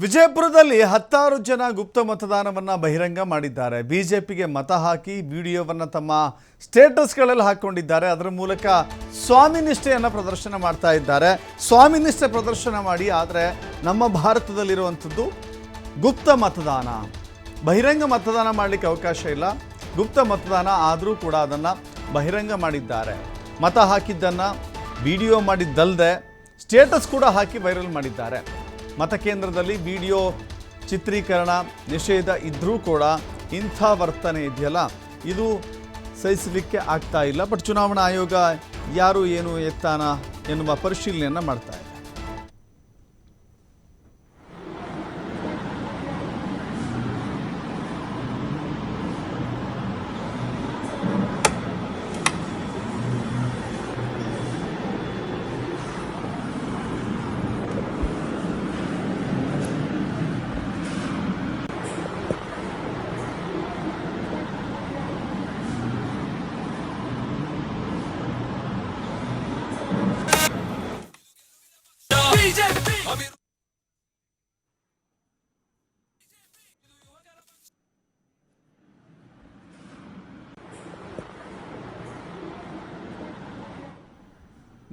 ವಿಜಯಪುರದಲ್ಲಿ ಹತ್ತಾರು ಜನ ಗುಪ್ತ ಮತದಾನವನ್ನು ಬಹಿರಂಗ ಮಾಡಿದ್ದಾರೆ. ಬಿಜೆಪಿಗೆ ಮತ ಹಾಕಿ ವಿಡಿಯೋವನ್ನು ತಮ್ಮ ಸ್ಟೇಟಸ್ಗಳಲ್ಲಿ ಹಾಕ್ಕೊಂಡಿದ್ದಾರೆ ಅದರ ಮೂಲಕ ಸ್ವಾಮಿ ನಿಷ್ಠೆಯನ್ನು ಪ್ರದರ್ಶನ ಮಾಡ್ತಾ ಇದ್ದಾರೆ. ಸ್ವಾಮಿ ನಿಷ್ಠೆ ಪ್ರದರ್ಶನ ಮಾಡಿ, ಆದರೆ ನಮ್ಮ ಭಾರತದಲ್ಲಿರುವಂಥದ್ದು ಗುಪ್ತ ಮತದಾನ. ಬಹಿರಂಗ ಮತದಾನ ಮಾಡಲಿಕ್ಕೆ ಅವಕಾಶ ಇಲ್ಲ. ಗುಪ್ತ ಮತದಾನ ಆದರೂ ಕೂಡ ಅದನ್ನು ಬಹಿರಂಗ ಮಾಡಿದ್ದಾರೆ. ಮತ ಹಾಕಿದ್ದನ್ನು ವಿಡಿಯೋ ಮಾಡಿದ್ದಲ್ಲದೆ ಸ್ಟೇಟಸ್ ಕೂಡ ಹಾಕಿ ವೈರಲ್ ಮಾಡಿದ್ದಾರೆ. ಮತಕೇಂದ್ರದಲ್ಲಿ ವಿಡಿಯೋ ಚಿತ್ರೀಕರಣ ನಿಷೇಧ ಇದ್ದರೂ ಕೂಡ ಇಂಥ ವರ್ತನೆ ಇದೆಯಲ್ಲ? ಇದು ಸಹಿಸಲಿಕ್ಕೆ ಆಗ್ತಾ ಇಲ್ಲ, ಬಟ್ ಚುನಾವಣಾ ಆಯೋಗ ಯಾರು ಏನು ಎತ್ತಾನ ಎನ್ನುವ ಪರಿಶೀಲನೆಯನ್ನು ಮಾಡ್ತಾ ಇದೆ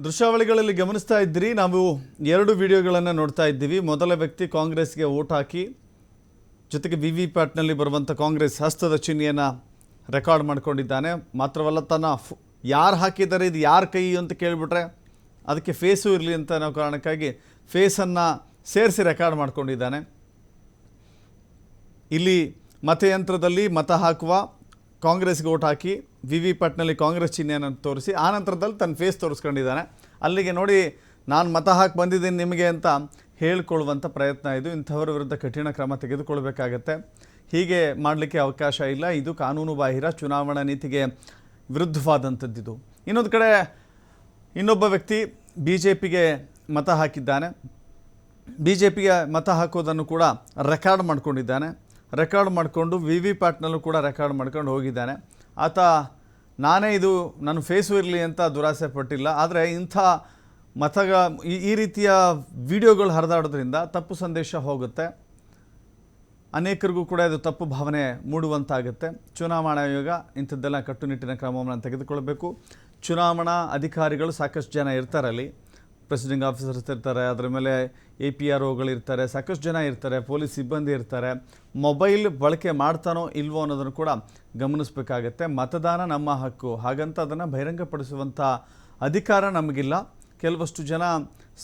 ದೃಶ್ಯಾವಳಿಗಳಲ್ಲಿ ಗಮನಿಸ್ತಾ ಇದ್ದೀರಿ, ನಾವು ಎರಡು ವಿಡಿಯೋಗಳನ್ನು ನೋಡ್ತಾ ಇದ್ದೀವಿ. ಮೊದಲ ವ್ಯಕ್ತಿ ಕಾಂಗ್ರೆಸ್ಗೆ ಓಟ್ ಹಾಕಿ, ಜೊತೆಗೆ ವಿ ವಿ ಪ್ಯಾಟ್ನಲ್ಲಿ ಬರುವಂಥ ಕಾಂಗ್ರೆಸ್ ಹಸ್ತದ ಚಿಹ್ನೆಯನ್ನು ರೆಕಾರ್ಡ್ ಮಾಡ್ಕೊಂಡಿದ್ದಾನೆ. ಮಾತ್ರವಲ್ಲ, ತನ್ನ ಯಾರು ಹಾಕಿದ್ದಾರೆ, ಇದು ಯಾರ ಕೈ ಅಂತ ಕೇಳಿಬಿಟ್ರೆ ಅದಕ್ಕೆ ಫೇಸು ಇರಲಿ ಅಂತ ಅನ್ನೋ ಕಾರಣಕ್ಕಾಗಿ ಫೇಸನ್ನು ಸೇರಿಸಿ ರೆಕಾರ್ಡ್ ಮಾಡ್ಕೊಂಡಿದ್ದಾನೆ. ಇಲ್ಲಿ ಮತಯಂತ್ರದಲ್ಲಿ ಮತ ಹಾಕುವ ಕಾಂಗ್ರೆಸ್ಗೆ ಓಟ್ ಹಾಕಿ ವಿ ವಿ ಪಟ್ನಲ್ಲಿ ಕಾಂಗ್ರೆಸ್ ಚಿಹ್ನೆಯನ್ನು ತೋರಿಸಿ, ಆ ನಂತರದಲ್ಲಿ ತನ್ನ ಫೇಸ್ ತೋರಿಸ್ಕೊಂಡಿದ್ದಾನೆ. ಅಲ್ಲಿಗೆ ನೋಡಿ, ನಾನು ಮತ ಹಾಕಿ ಬಂದಿದ್ದೀನಿ ನಿಮಗೆ ಅಂತ ಹೇಳ್ಕೊಳ್ಳುವಂಥ ಪ್ರಯತ್ನ ಇದು. ಇಂಥವರ ವಿರುದ್ಧ ಕಠಿಣ ಕ್ರಮ ತೆಗೆದುಕೊಳ್ಬೇಕಾಗತ್ತೆ. ಹೀಗೆ ಮಾಡಲಿಕ್ಕೆ ಅವಕಾಶ ಇಲ್ಲ. ಇದು ಕಾನೂನು ಬಾಹಿರ ಚುನಾವಣಾ ನೀತಿಗೆ ವಿರುದ್ಧವಾದಂಥದ್ದಿದು. ಇನ್ನೊಂದು ಕಡೆ ಇನ್ನೊಬ್ಬ ವ್ಯಕ್ತಿ ಬಿ ಜೆ ಪಿಗೆ ಮತ ಹಾಕಿದ್ದಾನೆ. ಬಿ ಜೆ ಪಿಗೆ ಮತ ಹಾಕೋದನ್ನು ಕೂಡ ರೆಕಾರ್ಡ್ ಮಾಡ್ಕೊಂಡಿದ್ದಾನೆ. ರೆಕಾರ್ಡ್ ಮಾಡಿಕೊಂಡು ವಿ ವಿ ಪ್ಯಾಟ್ನಲ್ಲೂ ಕೂಡ ರೆಕಾರ್ಡ್ ಮಾಡ್ಕೊಂಡು ಹೋಗಿದ್ದಾನೆ. ಆತ, ನಾನೇ ಇದು ನನ್ನ ಫೇಸು ಇರಲಿ ಅಂತ ದುರಾಸೆ ಪಟ್ಟಿಲ್ಲ. ಆದರೆ ಇಂಥ ಮತಗ, ಈ- ರೀತಿಯ ವಿಡಿಯೋಗಳು ಹರಿದಾಡೋದ್ರಿಂದ ತಪ್ಪು ಸಂದೇಶ ಹೋಗುತ್ತೆ. ಅನೇಕರಿಗೂ ಕೂಡ ಇದು ತಪ್ಪು ಭಾವನೆ ಮೂಡುವಂತಾಗುತ್ತೆ. ಚುನಾವಣಾ ಆಯೋಗ ಇಂಥದ್ದೆಲ್ಲ ಕಟ್ಟುನಿಟ್ಟಿನ ಕ್ರಮವನ್ನು ತೆಗೆದುಕೊಳ್ಬೇಕು ಚುನಾವಣಾ ಅಧಿಕಾರಿಗಳು ಸಾಕಷ್ಟು ಜನ ಇರ್ತಾರೆ ಅಲ್ಲಿ ಪ್ರೆಸಿಡಿಂಗ್ ಆಫೀಸರ್ಸ್ ಇರ್ತಾರೆ, ಅದರ ಮೇಲೆ ಎ ಪಿ ಆರ್ ಓಗಳಿರ್ತಾರೆ ಸಾಕಷ್ಟು ಜನ ಇರ್ತಾರೆ, ಪೊಲೀಸ್ ಸಿಬ್ಬಂದಿ ಇರ್ತಾರೆ. ಮೊಬೈಲ್ ಬಳಕೆ ಮಾಡ್ತಾನೋ ಇಲ್ವೋ ಅನ್ನೋದನ್ನು ಕೂಡ ಗಮನಿಸಬೇಕಾಗತ್ತೆ. ಮತದಾನ ನಮ್ಮ ಹಕ್ಕು. ಹಾಗಂತ ಅದನ್ನು ಬಹಿರಂಗಪಡಿಸುವಂಥ ಅಧಿಕಾರ ನಮಗಿಲ್ಲ. ಕೆಲವಷ್ಟು ಜನ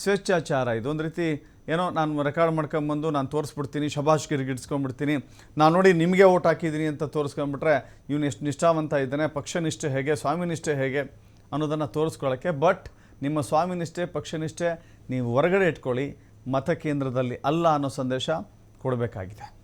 ಸ್ವೇಚ್ಛಾಚಾರ. ಇದು ಒಂದು ರೀತಿ ಏನೋ ನಾನು ರೆಕಾರ್ಡ್ ಮಾಡ್ಕೊಂಬಂದು ನಾನು ತೋರಿಸ್ಬಿಡ್ತೀನಿ ಶಬಾಷ್ ಗಿರ್ಗಿಡ್ಸ್ಕೊಂಡ್ಬಿಡ್ತೀನಿ ನಾನು ನೋಡಿ ನಿಮಗೆ ಓಟ್ ಹಾಕಿದ್ದೀನಿ ಅಂತ ತೋರಿಸ್ಕೊಂಬಿಟ್ರೆ, ಇವನು ಎಷ್ಟು ನಿಷ್ಠಾವಂತ ಇದ್ದಾನೆ, ಪಕ್ಷನಿಷ್ಠೆ ಹೇಗೆ, ಸ್ವಾಮಿನಿಷ್ಠೆ ಹೇಗೆ? ಅನ್ನೋದನ್ನು ತೋರಿಸ್ಕೊಳ್ಳೋಕ್ಕೆ. ಬಟ್ ನಿಮ್ಮ ಸ್ವಾಮಿನಿಷ್ಠೆ ಪಕ್ಷನಿಷ್ಠೆ ನೀವು ಹೊರಗಡೆ ಇಟ್ಕೊಳ್ಳಿ ಮತಕೇಂದ್ರದಲ್ಲಿ ಅಲ್ಲ ಅನ್ನೋ ಸಂದೇಶ ಕೊಡಬೇಕಾಗಿದೆ.